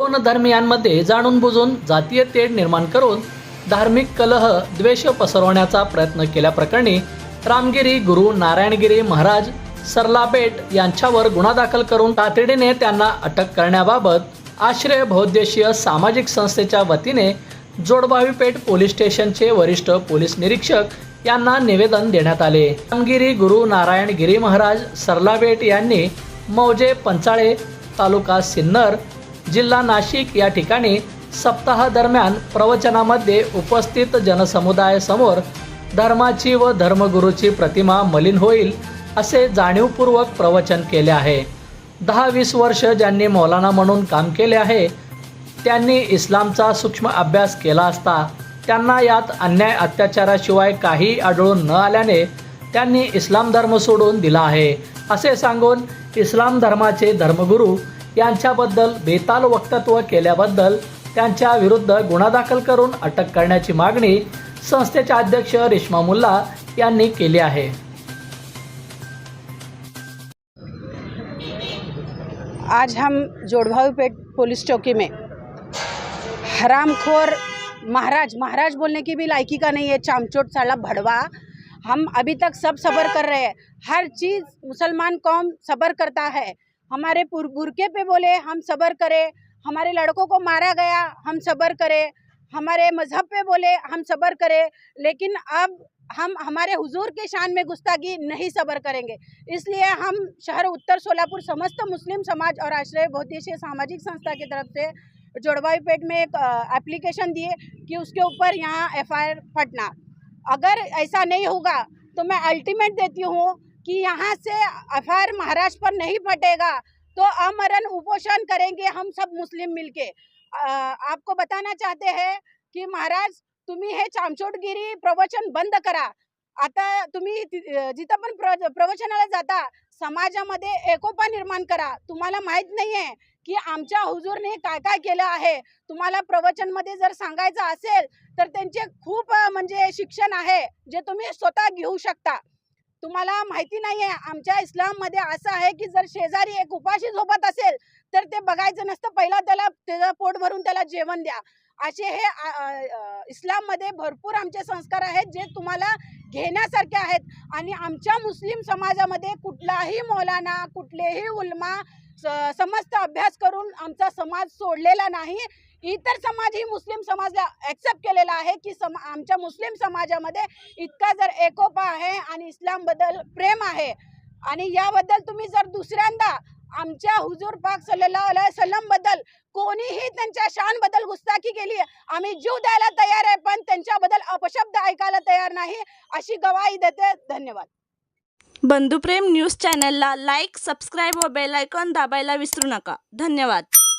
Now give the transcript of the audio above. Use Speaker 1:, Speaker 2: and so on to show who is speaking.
Speaker 1: दोन धर्मियांमध्ये जाणून बुजून जातीय तेढ निर्माण करून धार्मिक कलह द्वेष पसरवण्याचा प्रयत्न केल्याप्रकरणी रामगिरी गुरु नारायणगिरी महाराज सरलाबेट यांच्यावर गुन्हा दाखल करून तातडीने त्यांना अटक करण्याबाबत आश्रय बहुद्देशीय सामाजिक संस्थेच्या वतीने जोडबावीपेठ पोलीस स्टेशनचे वरिष्ठ पोलीस निरीक्षक यांना निवेदन देण्यात आले. रामगिरी गुरु नारायण गिरी महाराज सरलाबेट यांनी मौजे पंचाळे तालुका सिन्नर जिल्हा नाशिक या ठिकाणी सप्ताहादरम्यान प्रवचनामध्ये उपस्थित जनसमुदायासमोर धर्माची व धर्मगुरूची प्रतिमा मलिन होईल असे जाणीवपूर्वक प्रवचन केले आहे. दहा वीस वर्ष ज्यांनी मौलाना म्हणून काम केले आहे त्यांनी इस्लामचा सूक्ष्म अभ्यास केला असता त्यांना यात अन्याय अत्याचाराशिवाय काही आढळून न आल्याने त्यांनी इस्लाम धर्म सोडून दिला आहे. असे सांगून इस्लाम धर्माचे धर्मगुरू यांच्याबद्दल बेताल वक्तत्व केल्याबद्दल त्यांच्या विरुद्ध गुन्हा दाखल करून अटक करण्याची मागणी संस्थेचे अध्यक्ष रेश्मा मुल्ला यांनी केली आहे.
Speaker 2: आज हम जोड़भावीपेट पुलिस चौकी में हरामखोर महाराज महाराज बोलने की भी लायकी का नहीं है चामचोट साला भड़वा। हम अभी तक सब सबर कर रहे हैं। हर चीज़ मुसलमान कौम सबर करता है। हमारे बुरके पे बोले, हम सबर करें। हमारे लड़कों को मारा गया, हम सबर करें। हमारे मज़हब पे बोले, हम सबर करें। लेकिन अब हम, हमारे हुजूर के शान में गुस्ताखी नहीं सबर करेंगे। इसलिए हम शहर उत्तर सोलापुर समस्त मुस्लिम समाज और आश्रय बहुद्देशीय सामाजिक संस्था की तरफ़ से जोड़वाई पेट में एक एप्लीकेशन दिए कि उसके ऊपर यहाँ एफ़ एफआईआर फटना अगर ऐसा नहीं होगा तो मैं अल्टीमेट देती हूँ कि यहाँ से एफआईआर महाराष्ट्र पर नहीं बटेगा तो अमरण उपोषण करेंगे हम सब मुस्लिम मिलके। आपको बताना चाहते हैं की महाराज तुम्ही हे चामचोटगिरी प्रवचन बंद करा। आता तुम्ही जिथं पण प्र प्रवचनाला जाता समाजामध्ये एकोपा निर्माण करा. तुम्हाला माहीत नाही आहे की आमच्या हुजूरने काय काय केलं आहे. तुम्हाला प्रवचनमध्ये जर सांगायचं असेल तर त्यांचे खूप म्हणजे शिक्षण आहे जे तुम्ही स्वतः घेऊ शकता. तुम्हाला माहिती नाही आहे आमच्या इस्लाममध्ये असं आहे की जर शेजारी एक उपाशी झोपत असेल तर ते बघायचं नसतं. पहिला त्याला त्याचं पोट भरून त्याला जेवण द्या. असे हे इस्लाममध्ये भरपूर आमचे संस्कार आहेत जे तुम्हाला घेण्यासारखे आहेत. आणि आमच्या मुस्लिम समाजामध्ये कुठलाही मौलाना कुठलेही उलमा स- समस्त अभ्यास करून आमचा समाज सोडलेला नाही. इतर समाजही मुस्लिम समाजला ॲक्सेप्ट केलेला आहे की सम आमच्या मुस्लिम समाजामध्ये इतका जर एकोपा आहे आणि इस्लामबद्दल प्रेम आहे आणि याबद्दल तुम्ही जर दुसऱ्यांदा आमच्या हुजूर पाक सल्ला अलैहि बद्दल कोणीही त्यांच्या शानबद्दल गुस्ताखी केली आम्ही जीव द्यायला तयार आहे पण त्यांच्याबद्दल अपशब्द ऐकायला तयार नाही अशी गवाही देते. धन्यवाद.
Speaker 3: बंधुप्रेम न्यूज चॅनलला लाईक सबस्क्राईब व बेलायकॉन दाबायला विसरू नका. धन्यवाद.